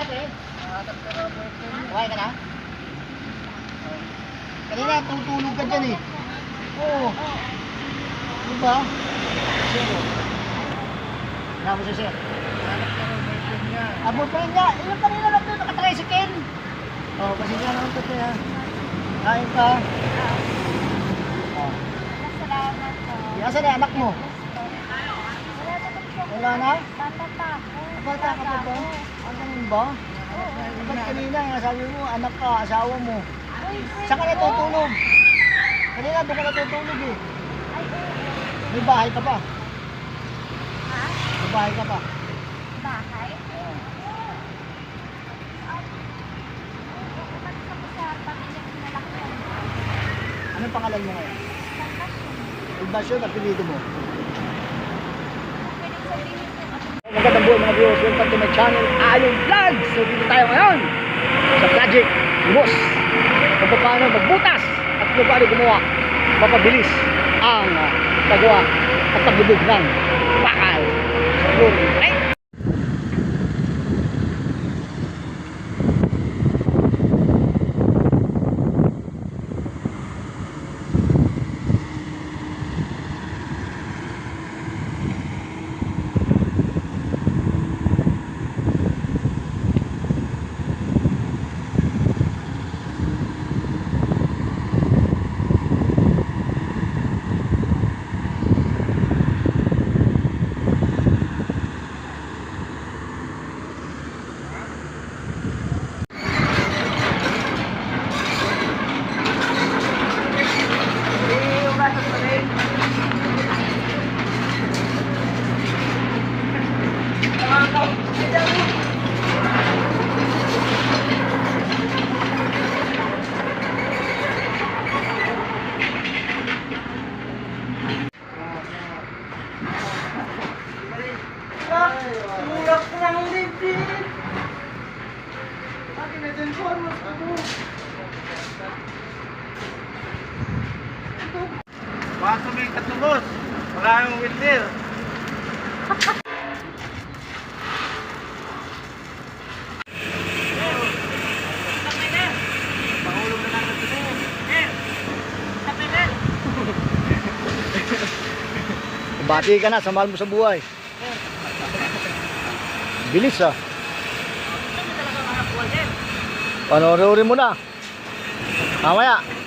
ate? Okay ka na? Kanina, tutulog ka dyan eh. Oo. Di ba? Sir. Namo siya sir. Abot pa yun niya. Ilang kanina lang doon, nakatricycle. Oh, kasi nga naman ito ha. Kain ka. Oh. Salamat po. Yan saan na anak mo? Wala na? Bata pa ako. Bata ka pa ba? Ang ganun ba? Ba't kanina nga sabi mo, anak ka, asawa mo. Saan ka natutulog? Kanina doon ka natutulog eh. Ay, oo. May bahay ka pa. Ha? May bahay ka pa. Bahay? Nalaki Anong pangalan mo ngayon? Pagkasyon. Ibasyon, apelido mo. Magandang buhay mga viewers, welcome to my channel, Ayong Vlog! So dito tayo ngayon sa project Lumos. Kung paano magbutas at kung paano gumawa, mapabilis ang uh, paggawa at pagbubog ng bakal. So, Tulak ng dibdib. Akin na din po, mas ako. Baso may katubos. Maraming wilder. Mahulog na natin ito. Bati ka na, sa mahal mo sa buhay. Bilis ah. Panoorin mo na. Mamaya.